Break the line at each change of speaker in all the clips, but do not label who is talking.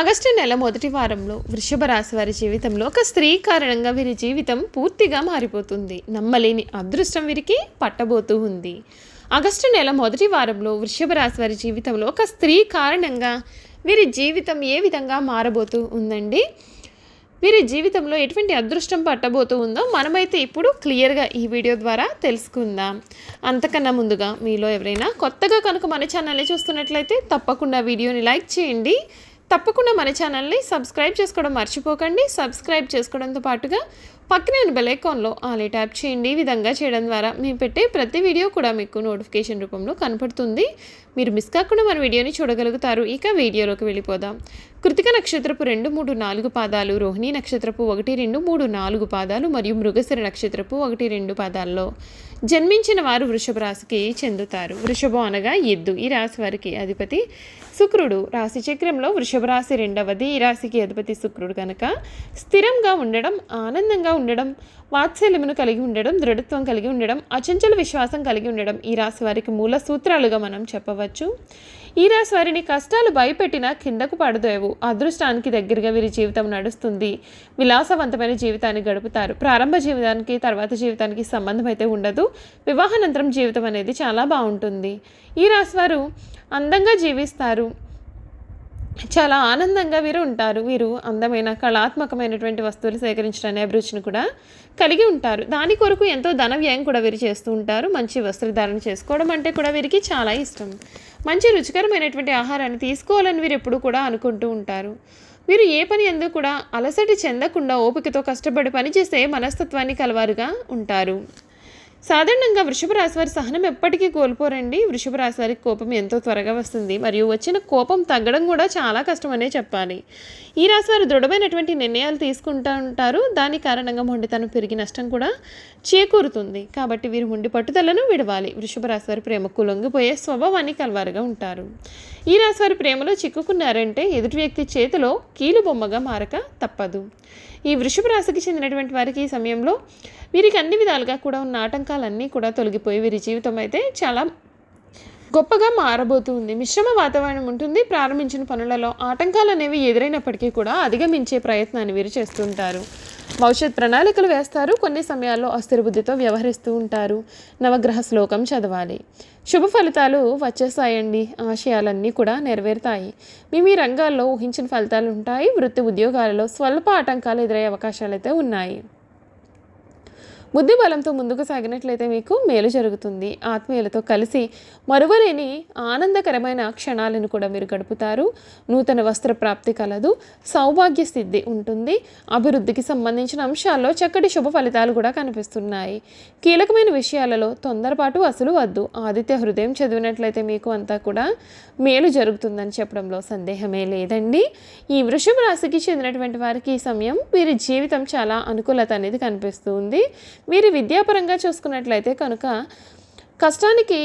August నెల మొదటి వారంలో వృషభ రాశి వారి జీవితంలో ఒక స్త్రీ కారణంగా వీరి జీవితం పూర్తిగా మారిపోతుంది. నమ్మలేని అదృష్టం వీరికి పట్టబోతూ ఉంది. ఆగస్టు నెల మొదటి వారంలో వృషభ రాశి వారి జీవితంలో ఒక స్త్రీ కారణంగా వీరి జీవితం ఏ విధంగా మారబోతూ ఉందండి? వీరి జీవితంలో ఎటువంటి అదృష్టం పట్టబోతూ ఉందో మనమైతే ఇప్పుడు క్లియర్గా ఈ వీడియో ద్వారా తెలుసుకుందాం. అంతకన్నా ముందుగా మీలో ఎవరైనా కొత్తగా కనుక మన ఛానల్ని చూస్తున్నట్లయితే తప్పకుండా వీడియోని లైక్ చేయండి. తప్పకుండా మన ఛానల్ని సబ్స్క్రైబ్ చేసుకోవడం మర్చిపోకండి. సబ్స్క్రైబ్ చేసుకోవడంతో పాటుగా పక్కనే ఉన్న బెల్ ఐకాన్లో ఆలే ట్యాప్ చేయండి. ఈ విధంగా చేయడం ద్వారా మేము పెట్టే ప్రతి వీడియో కూడా మీకు నోటిఫికేషన్ రూపంలో కనపడుతుంది. మీరు మిస్ కాకుండా మన వీడియోని చూడగలుగుతారు. ఇక వీడియోలోకి వెళ్ళిపోదాం. కృతిక నక్షత్రపు రెండు మూడు నాలుగు పాదాలు రోహిణి నక్షత్రపు ఒకటి రెండు మూడు నాలుగు పాదాలు మరియు మృగశిర నక్షత్రపు ఒకటి రెండు పాదాల్లో. జన్మించిన వారు వృషభ రాశికి చెందుతారు. వృషభం అనగా ఎద్దు. ఈ రాశి వారికి అధిపతి శుక్రుడు. రాశి చక్రంలో వృషభ రాశి రెండవది. ఈ రాశికి అధిపతి శుక్రుడు కనుక స్థిరంగా ఉండడం ఆనందంగా ఉండడం వాత్సల్యమును కలిగి ఉండడం దృఢత్వం కలిగి ఉండడం అచంచల విశ్వాసం కలిగి ఉండడం ఈ రాశి వారికి మూల సూత్రాలుగా మనం చెప్పవచ్చు. ఈ రాశి వారిని కష్టాలు భయపెట్టినా కిందకు పడదేవు అదృష్టానికి దగ్గరగా వీరి జీవితం నడుస్తుంది. విలాసవంతమైన జీవితాన్ని గడుపుతారు. ప్రారంభ జీవితానికి తర్వాత జీవితానికి సంబంధం అయితే ఉండదు. వివాహానంతరం జీవితం అనేది చాలా బాగుంటుంది. ఈ రాశి వారు అందంగా జీవిస్తారు. చాలా ఆనందంగా వీరు ఉంటారు. వీరు అందమైన కళాత్మకమైనటువంటి వస్తువులు సేకరించడానికి అభిరుచిని కూడా కలిగి ఉంటారు. దాని కొరకు ఎంతో ధన వ్యయం కూడా వీరు చేస్తూ ఉంటారు. మంచి వస్త్రధారణ చేసుకోవడం అంటే కూడా వీరికి చాలా ఇష్టం. మంచి రుచికరమైనటువంటి ఆహారాన్ని తీసుకోవాలని వీరు ఎప్పుడు కూడా అనుకుంటూ ఉంటారు. వీరు ఏ పని ఎందుకు కూడా అలసట చెందకుండా ఓపికతో కష్టపడి పనిచేసే మనస్తత్వాన్ని కలవారుగా ఉంటారు. సాధారణంగా వృషభ రాశి వారి సహనం ఎప్పటికీ కోల్పోరండి. వృషభ రాశి వారికి కోపం ఎంతో త్వరగా వస్తుంది. మరియు వచ్చిన కోపం తగ్గడం కూడా చాలా కష్టమనే చెప్పాలి. ఈ రాశి వారు దృఢమైనటువంటి నిర్ణయాలు తీసుకుంటూ ఉంటారు. దాని కారణంగా మొండితనం పెరిగి నష్టం కూడా చేకూరుతుంది. కాబట్టి వీరు మొండి పట్టుదలను విడవాలి. వృషభ రాశి వారి ప్రేమకు లొంగిపోయే స్వభావాన్ని కలవారుగా ఉంటారు. ఈ రాశి వారి ప్రేమలో చిక్కుకున్నారంటే ఎదుటి వ్యక్తి చేతిలో కీలు బొమ్మగా మారక తప్పదు. ఈ వృషభ రాశికి చెందినటువంటి వారికి ఈ సమయంలో వీరికి అన్ని విధాలుగా కూడా ఉన్న ఆటంకాలన్నీ కూడా తొలగిపోయి వీరి జీవితం అయితే చాలా గొప్పగా మారబోతుంది. మిశ్రమ వాతావరణం ఉంటుంది. ప్రారంభించిన పనులలో ఆటంకాలు అనేవి ఎదురైనప్పటికీ కూడా అధిగమించే ప్రయత్నాన్ని వీరు చేస్తుంటారు. భవిష్యత్ ప్రణాళికలు వేస్తారు. కొన్ని సమయాల్లో అస్థిర బుద్ధితో వ్యవహరిస్తూ ఉంటారు. నవగ్రహ శ్లోకం చదవాలి. శుభ ఫలితాలు వచ్చేస్తాయండి ఆశయాలన్నీ కూడా నెరవేరుతాయి. మీ మీ రంగాల్లో ఊహించిన ఫలితాలు ఉంటాయి. వృత్తి ఉద్యోగాలలో స్వల్ప ఆటంకాలు ఎదురయ్యే అవకాశాలు అయితే ఉన్నాయి. బుద్ధి బలంతో ముందుకు సాగినట్లయితే మీకు మేలు జరుగుతుంది. ఆత్మీయులతో కలిసి మరువలేని ఆనందకరమైన క్షణాలను కూడా మీరు గడుపుతారు. నూతన వస్త్ర ప్రాప్తి కలదు. సౌభాగ్య సిద్ధి ఉంటుంది. అభివృద్ధికి సంబంధించిన అంశాల్లో చక్కటి శుభ ఫలితాలు కూడా కనిపిస్తున్నాయి. కీలకమైన విషయాలలో తొందరపాటు అసలు వద్దు. ఆదిత్య హృదయం చదివినట్లయితే మీకు అంతా కూడా మేలు జరుగుతుందని చెప్పడంలో సందేహమే లేదండి. ఈ వృషభ రాశికి చెందినటువంటి వారికి ఈ సమయం వీరి జీవితం చాలా అనుకూలత అనేది కనిపిస్తుంది. వీరి విద్యాపరంగా చూసుకున్నట్లయితే కనుక కష్టానికి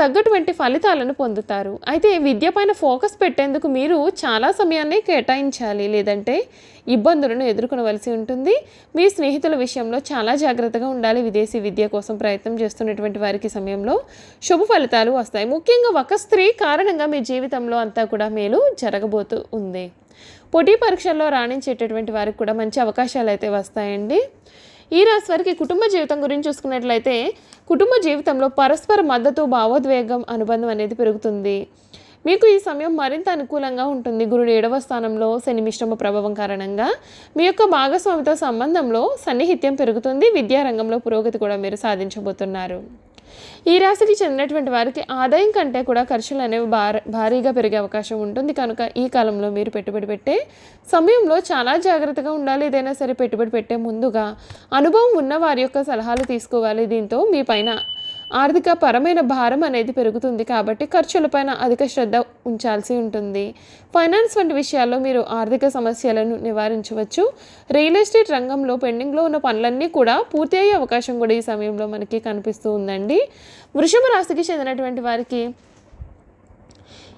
తగ్గటువంటి ఫలితాలను పొందుతారు. అయితే విద్య పైన ఫోకస్ పెట్టేందుకు మీరు చాలా సమయాన్ని కేటాయించాలి. లేదంటే ఇబ్బందులను ఎదుర్కొనవలసి ఉంటుంది. మీ స్నేహితుల విషయంలో చాలా జాగ్రత్తగా ఉండాలి. విదేశీ విద్య కోసం ప్రయత్నం చేస్తున్నటువంటి వారికి సమయంలో శుభ ఫలితాలు వస్తాయి. ముఖ్యంగా ఒక స్త్రీ కారణంగా మీ జీవితంలో అంతా కూడా మేలు జరగబోతూ ఉంది. పోటీ పరీక్షల్లో రాణించేటటువంటి వారికి కూడా మంచి అవకాశాలు అయితే వస్తాయండి. ఈ రాశి వారికి కుటుంబ జీవితం గురించి చూసుకున్నట్లయితే కుటుంబ జీవితంలో పరస్పర మద్దతు భావోద్వేగం అనుబంధం అనేది పెరుగుతుంది. మీకు ఈ సమయం మరింత అనుకూలంగా ఉంటుంది. గురుడు ఏడవ స్థానంలో శని మిశ్రమ ప్రభావం కారణంగా మీ యొక్క భాగస్వామితో సంబంధంలో సన్నిహిత్యం పెరుగుతుంది. విద్యారంగంలో పురోగతి కూడా మీరు సాధించబోతున్నారు. ఈ రాశికి చెందినటువంటి వారికి ఆదాయం కంటే కూడా ఖర్చులు అనేవి భార భారీగా పెరిగే అవకాశం ఉంటుంది. కనుక ఈ కాలంలో మీరు పెట్టుబడి పెట్టే సమయంలో చాలా జాగ్రత్తగా ఉండాలి. ఏదైనా సరే పెట్టుబడి పెట్టే ముందుగా అనుభవం ఉన్న వారి యొక్క సలహాలు తీసుకోవాలి. దీంతో మీ పైన ఆర్థిక పరమైన భారం అనేది పెరుగుతుంది కాబట్టి ఖర్చులపైన అధిక శ్రద్ధ ఉంచాల్సి ఉంటుంది. ఫైనాన్స్ వంటి విషయాల్లో మీరు ఆర్థిక సమస్యలను నివారించవచ్చు. రియల్ ఎస్టేట్ రంగంలో పెండింగ్లో ఉన్న పనులన్నీ కూడా పూర్తి అయ్యే అవకాశం కూడా ఈ సమయంలో మనకి కనిపిస్తూ ఉందండి. వృషభ రాశికి చెందినటువంటి వారికి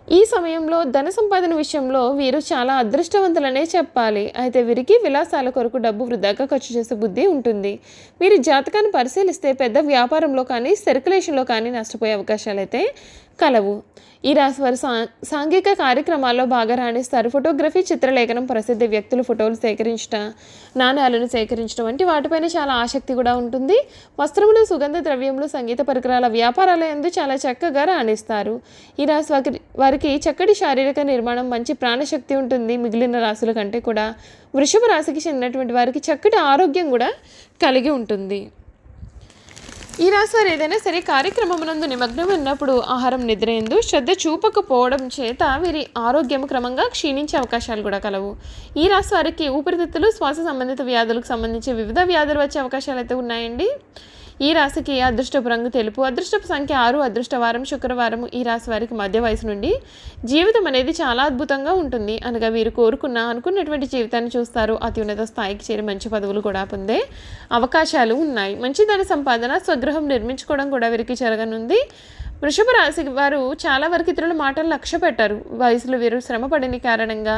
ఈ సమయంలో ధన సంపాదన విషయంలో వీరు చాలా అదృష్టవంతులనే చెప్పాలి. అయితే వీరికి విలాసాల కొరకు డబ్బు వృధాగా ఖర్చు చేసే బుద్ధి ఉంటుంది. వీరి జాతకాన్ని పరిశీలిస్తే పెద్ద వ్యాపారంలో కానీ సర్క్యులేషన్లో కానీ నష్టపోయే అవకాశాలు అయితే కలవు. ఈ రాశి వారు సా సాంఘిక కార్యక్రమాల్లో బాగా రాణిస్తారు ఫోటోగ్రఫీ చిత్రలేఖనం ప్రసిద్ధ వ్యక్తుల ఫోటోలు సేకరించడం నాణ్యాలను సేకరించడం వంటి వాటిపైన చాలా ఆసక్తి కూడా ఉంటుంది. వస్త్రములు సుగంధ ద్రవ్యములు సంగీత పరికరాల వ్యాపారాల ఎందు చాలా చక్కగా రాణిస్తారు. ఈ రాశి వారికి వారికి చక్కటి శారీరక నిర్మాణం మంచి ప్రాణశక్తి ఉంటుంది మిగిలిన రాశుల కంటే కూడా. వృషభ రాశికి చెందినటువంటి వారికి చక్కటి ఆరోగ్యం కూడా కలిగి ఉంటుంది. ఈ రాశి ఏదైనా సరే కార్యక్రమమునందు నిమగ్నం ఉన్నప్పుడు ఆహారం నిద్రయందు శ్రద్ధ చూపకపోవడం చేత వీరి ఆరోగ్యం క్రమంగా క్షీణించే అవకాశాలు కూడా కలవు. ఈ రాశి వారికి ఊపిరితిత్తులు శ్వాస సంబంధిత వ్యాధులకు సంబంధించి వివిధ వ్యాధులు వచ్చే అవకాశాలు అయితే ఉన్నాయండి. ఈ రాశికి అదృష్టపు రంగు తెలుపు? అదృష్టపు సంఖ్య ఆరు అదృష్టవారం శుక్రవారం ఈ రాశి వారికి మధ్య వయసు నుండి జీవితం అనేది చాలా అద్భుతంగా ఉంటుంది. అనగా వీరు కోరుకున్న అనుకున్నటువంటి జీవితాన్ని చూస్తారు. అత్యున్నత స్థాయికి చేరి మంచి పదవులు కూడా పొందే అవకాశాలు ఉన్నాయి. మంచి ధన సంపాదన స్వగృహం నిర్మించుకోవడం కూడా వీరికి జరగనుంది. వృషభ రాశి వారు చాలా వరకు ఇతరుల మాటలు లక్ష్య పెట్టారు. వయసులో వీరు శ్రమ పడిన కారణంగా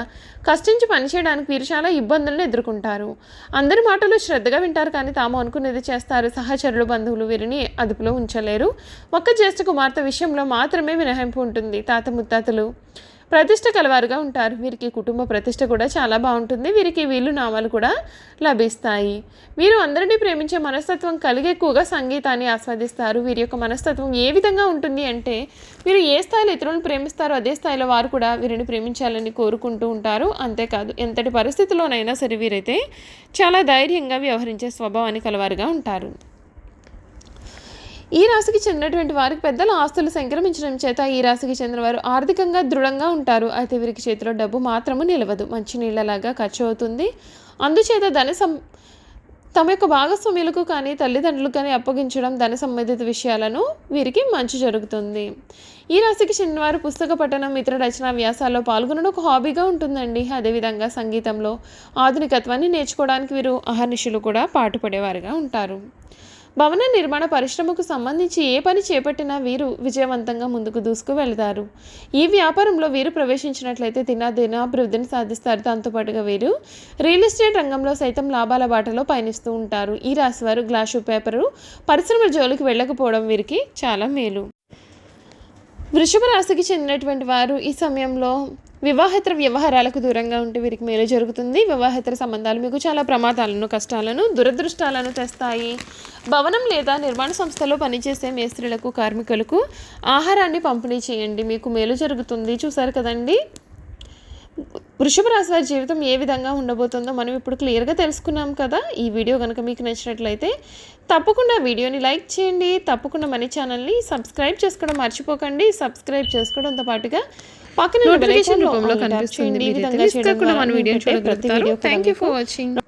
కష్టించి పనిచేయడానికి వీరు చాలా ఇబ్బందులను ఎదుర్కొంటారు. అందరి మాటలు శ్రద్ధగా వింటారు కానీ తాము అనుకునేది చేస్తారు. సహచరులు బంధువులు వీరిని అదుపులో ఉంచలేరు. ఒక్క జ్యేష్ఠ కుమార్తె విషయంలో మాత్రమే మినహాయింపు ఉంటుంది. తాత ముత్తాతలు ప్రతిష్ట కలవారుగా ఉంటారు. వీరికి కుటుంబ ప్రతిష్ట కూడా చాలా బాగుంటుంది. వీరికి వీళ్ళు నామాలు కూడా లభిస్తాయి. వీరు అందరినీ ప్రేమించే మనస్తత్వం కలిగి ఎక్కువగా సంగీతాన్ని ఆస్వాదిస్తారు. వీరి యొక్క మనస్తత్వం ఏ విధంగా ఉంటుంది అంటే వీరు ఏ స్థాయిలో ఇతరులను ప్రేమిస్తారో అదే స్థాయిలో వారు కూడా వీరిని ప్రేమించాలని కోరుకుంటూ ఉంటారు. అంతేకాదు ఎంతటి పరిస్థితిలోనైనా సరే వీరైతే చాలా ధైర్యంగా వ్యవహరించే స్వభావాన్ని కలవారుగా ఉంటారు. ఈ రాశికి చెందినటువంటి వారికి పెద్దల ఆస్తులు సంక్రమించడం చేత ఈ రాశికి చెందిన వారు ఆర్థికంగా దృఢంగా ఉంటారు. అయితే వీరికి చేతిలో డబ్బు మాత్రము నిలవదు. మంచి నీళ్ళలాగా ఖర్చు అవుతుంది. అందుచేత ధన సం తమ యొక్క భాగస్వామ్యులకు కానీ తల్లిదండ్రులకు కానీ అప్పగించడం ధన సంబంధిత విషయాలను వీరికి మంచి జరుగుతుంది. ఈ రాశికి చెందినవారు పుస్తక పఠనం ఇతర రచనా వ్యాసాల్లో పాల్గొనడం ఒక హాబీగా ఉంటుందండి. అదేవిధంగా సంగీతంలో ఆధునికత్వాన్ని నేర్చుకోవడానికి వీరు అహర్నిశలు కూడా పాటుపడేవారుగా ఉంటారు. భవన నిర్మాణ పరిశ్రమకు సంబంధించి ఏ పని చేపట్టినా వీరు విజయవంతంగా ముందుకు దూసుకు వెళతారు. ఈ వ్యాపారంలో వీరు ప్రవేశించినట్లయితే దినాదిన అభివృద్ధిని సాధిస్తారు. దాంతోపాటుగా వీరు రియల్ ఎస్టేట్ రంగంలో సైతం లాభాల బాటలో పయనిస్తూ ఉంటారు. ఈ రాశి వారు గ్లాసు పేపరు పరిశ్రమ జోలికి వెళ్ళకపోవడం వీరికి చాలా మేలు. వృషభ రాశికి చెందినటువంటి వారు ఈ సమయంలో వివాహేతర వ్యవహారాలకు దూరంగా ఉంటే వీరికి మేలు జరుగుతుంది. వివాహేతర సంబంధాలు మీకు చాలా ప్రమాదాలను కష్టాలను దురదృష్టాలను తెస్తాయి. భవనం లేదా నిర్మాణ సంస్థలో పనిచేసే మేస్త్రీలకు కార్మికులకు ఆహారాన్ని పంపిణీ చేయండి. మీకు మేలు జరుగుతుంది. చూసారు కదండి? వృషభ రాశి వారి జీవితం ఏ విధంగా ఉండబోతుందో మనం ఇప్పుడు క్లియర్గా తెలుసుకున్నాం కదా. ఈ వీడియో కనుక మీకు నచ్చినట్లయితే తప్పకుండా వీడియోని లైక్ చేయండి. తప్పకుండా మన ఛానల్ని సబ్స్క్రైబ్ చేసుకోవడం మర్చిపోకండి. సబ్స్క్రైబ్ చేసుకోవడంతో పాటుగా పక్కన
నోటిఫికేషన్ రూపంలో కనిపిస్తుంది.
ఈ విధంగా చేయడం ప్రతి video
thank you for watching